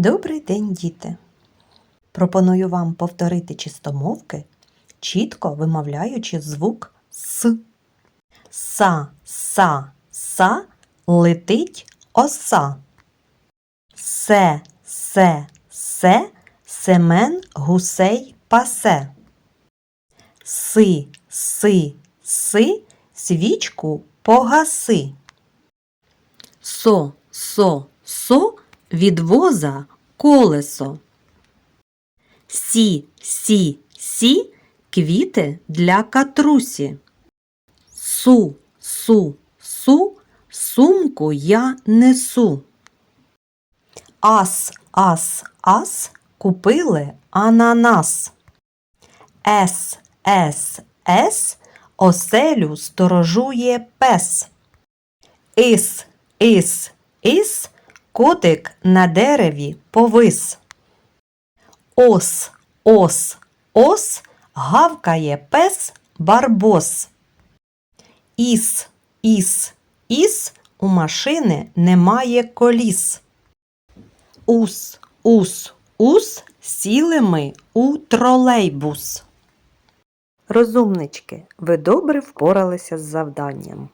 Добрий день, діти! Пропоную вам повторити чистомовки, чітко вимовляючи звук С. Са, са, са летить оса. Се, се, се Семен гусей пасе. Си, си, си свічку погаси. Со, со, со від воза колесо. Сі, сі, сі квіти для катрусі. Су, су, су сумку я несу. Ас, ас, ас купили ананас. С, С, С оселю сторожує пес. Ис, ис, ис котик на дереві повис. Ос, ос, ос гавкає пес барбос. Іс, іс, іс у машини немає коліс. Ус, ус, ус сіли ми у тролейбус. Розумнички, ви добре впоралися з завданням.